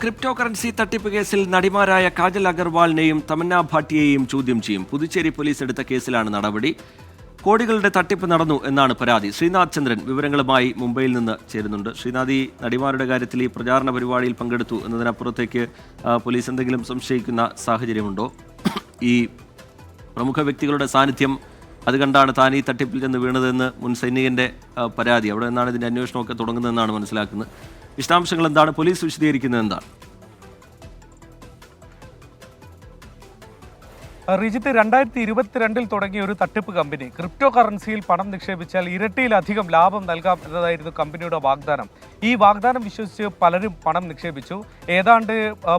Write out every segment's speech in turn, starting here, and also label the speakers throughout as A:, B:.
A: Crypto currency തട്ടിപ്പ് കേസിൽ നടിമാരായ കാജൽ അഗർവാളിനെയും തമന്ന ഭാട്ടിയെയും ചോദ്യം ചെയ്യും. പുതുച്ചേരി പോലീസ് എടുത്ത കേസിലാണ് നടപടി. കോടികളുടെ തട്ടിപ്പ് നടന്നു എന്നാണ് പരാതി. ശ്രീനാഥ് ചന്ദ്രൻ വിവരങ്ങളുമായി മുംബൈയിൽ നിന്ന് ചേരുന്നുണ്ട്. ശ്രീനാഥ് ഈ നടിമാരുടെ കാര്യത്തിൽ ഈ പ്രചാരണ പരിപാടിയിൽ പങ്കെടുത്തു എന്നതിനപ്പുറത്തേക്ക് പോലീസ് എന്തെങ്കിലും സംശയിക്കുന്ന സാഹചര്യമുണ്ടോ? ഈ പ്രമുഖ വ്യക്തികളുടെ സാന്നിധ്യം അത് കണ്ടാണ് താൻ ഈ തട്ടിപ്പിൽ ചെന്ന് വീണതെന്ന് മുൻ സൈനികന്റെ പരാതി. അവിടെ നിന്നാണ് ഇതിന്റെ അന്വേഷണമൊക്കെ തുടങ്ങുന്നതെന്നാണ് മനസ്സിലാക്കുന്നത്. വിശദാംശങ്ങൾ എന്താണ്? പോലീസ് വിശദീകരിക്കുന്നത് എന്താണ്?
B: റിജിത്ത് രണ്ടായിരത്തി ഇരുപത്തിരണ്ടിൽ തുടങ്ങിയ ഒരു തട്ടിപ്പ് കമ്പനി. ക്രിപ്റ്റോ കറൻസിയിൽ പണം നിക്ഷേപിച്ചാൽ ഇരട്ടിയിലധികം ലാഭം നൽകാം എന്നതായിരുന്നു കമ്പനിയുടെ വാഗ്ദാനം. ഈ വാഗ്ദാനം വിശ്വസിച്ച് പലരും പണം നിക്ഷേപിച്ചു. ഏതാണ്ട്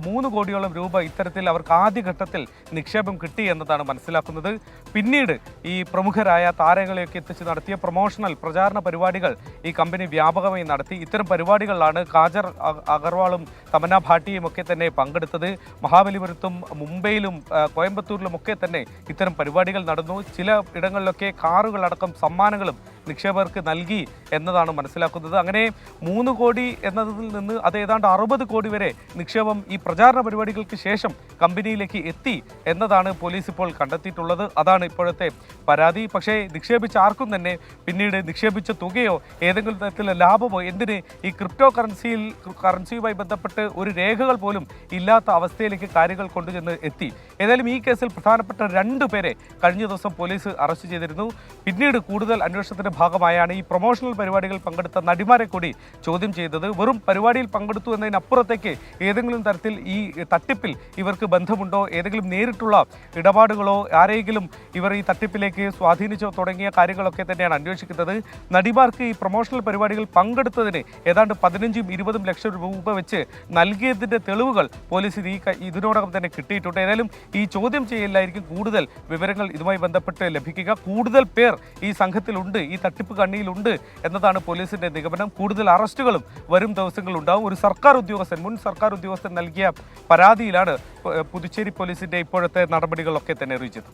B: മൂന്ന് കോടിയോളം രൂപ ഇത്തരത്തിൽ അവർക്ക് ആദ്യഘട്ടത്തിൽ നിക്ഷേപം കിട്ടി എന്നതാണ് മനസ്സിലാക്കുന്നത്. പിന്നീട് ഈ പ്രമുഖരായ താരങ്ങളെയൊക്കെ എത്തിച്ച് നടത്തിയ പ്രൊമോഷണൽ പ്രചാരണ പരിപാടികൾ ഈ കമ്പനി വ്യാപകമായി നടത്തി. ഇത്തരം പരിപാടികളിലാണ് കാജർ അഗർവാളും തമന്ന ഭാട്ടിയും ഒക്കെ തന്നെ പങ്കെടുത്തത്. മഹാബലിപുരത്തും മുംബൈയിലും കോയമ്പത്തൂരിലും ഒക്കെ തന്നെ ഇത്തരം പരിപാടികൾ നടന്നു. ചില ഇടങ്ങളിലൊക്കെ കാറുകളടക്കം സമ്മാനങ്ങളും നിക്ഷേപകർക്ക് നൽകി എന്നതാണ് മനസ്സിലാക്കുന്നത്. അങ്ങനെ മൂന്ന് കോടി എന്നതിൽ നിന്ന് അത് ഏതാണ്ട് അറുപത് കോടി വരെ നിക്ഷേപം ഈ പ്രചാരണ പരിപാടികൾക്ക് ശേഷം കമ്പനിയിലേക്ക് എത്തി എന്നതാണ് പോലീസ് ഇപ്പോൾ കണ്ടെത്തിയിട്ടുള്ളത്. അതാണ് ഇപ്പോഴത്തെ പരാതി. പക്ഷേ നിക്ഷേപിച്ച ആർക്കും തന്നെ പിന്നീട് നിക്ഷേപിച്ച തുകയോ ഏതെങ്കിലും തരത്തിലുള്ള ലാഭമോ എന്തിന് ഈ ക്രിപ്റ്റോ കറൻസിയിൽ കറൻസിയുമായി ബന്ധപ്പെട്ട് ഒരു രേഖകൾ പോലും ഇല്ലാത്ത അവസ്ഥയിലേക്ക് കാര്യങ്ങൾ കൊണ്ടുചെന്ന് എത്തി. ഏതായാലും ഈ കേസിൽ പ്രധാനപ്പെട്ട രണ്ടു പേരെ കഴിഞ്ഞ ദിവസം പോലീസ് അറസ്റ്റ് ചെയ്തിരുന്നു. പിന്നീട് കൂടുതൽ അന്വേഷണത്തിന്റെ ഭാഗമായാണ് ഈ പ്രൊമോഷണൽ പരിപാടികൾ പങ്കെടുത്ത നടിമാരെ കൂടി ചോദ്യം ചെയ്തത്. വെറും പരിപാടിയിൽ പങ്കെടുത്തു എന്നതിനപ്പുറത്തേക്ക് ഏതെങ്കിലും തരത്തിൽ ഈ തട്ടിപ്പിൽ ഇവർക്ക് ബന്ധമുണ്ടോ? ഏതെങ്കിലും നേരിട്ടുള്ള ഇടപാടുകളോ ആരെങ്കിലും ഇവർ ഈ തട്ടിപ്പിലേക്ക് സ്വാധീനിച്ചോ തുടങ്ങിയ കാര്യങ്ങളൊക്കെ തന്നെയാണ് അന്വേഷിക്കുന്നത്. നടിമാർക്ക് ഈ പ്രൊമോഷണൽ പരിപാടികൾ പങ്കെടുത്തതിന് ഏതാണ്ട് പതിനഞ്ചും ഇരുപതും ലക്ഷം രൂപ വെച്ച് നൽകിയതിന്റെ തെളിവുകൾ പോലീസ് ഈ ഇതിനോടകം തന്നെ കിട്ടിയിട്ടുണ്ട്. ഏതായാലും ഈ ചോദ്യം ചെയ്യലായിരിക്കും കൂടുതൽ വിവരങ്ങൾ ഇതുമായി ബന്ധപ്പെട്ട് ലഭിക്കുക. കൂടുതൽ പേർ ഈ സംഘത്തിലുണ്ട്. ഈ തട്ടിപ്പ് കണ്ണിയിലുണ്ട് എന്നതാണ് പോലീസിന്റെ നിഗമനം. കൂടുതൽ അറസ്റ്റുകളും വരും ദിവസങ്ങളുണ്ടാവും ഒരു സർക്കാർ ഉദ്യോഗസ്ഥൻ മുൻ സർക്കാർ ഉദ്യോഗസ്ഥൻ നൽകിയ പരാതിയിലാണ് പുതുച്ചേരി പോലീസിന്റെ ഇപ്പോഴത്തെ നടപടികളൊക്കെ തന്നെ അറിയിച്ചത്.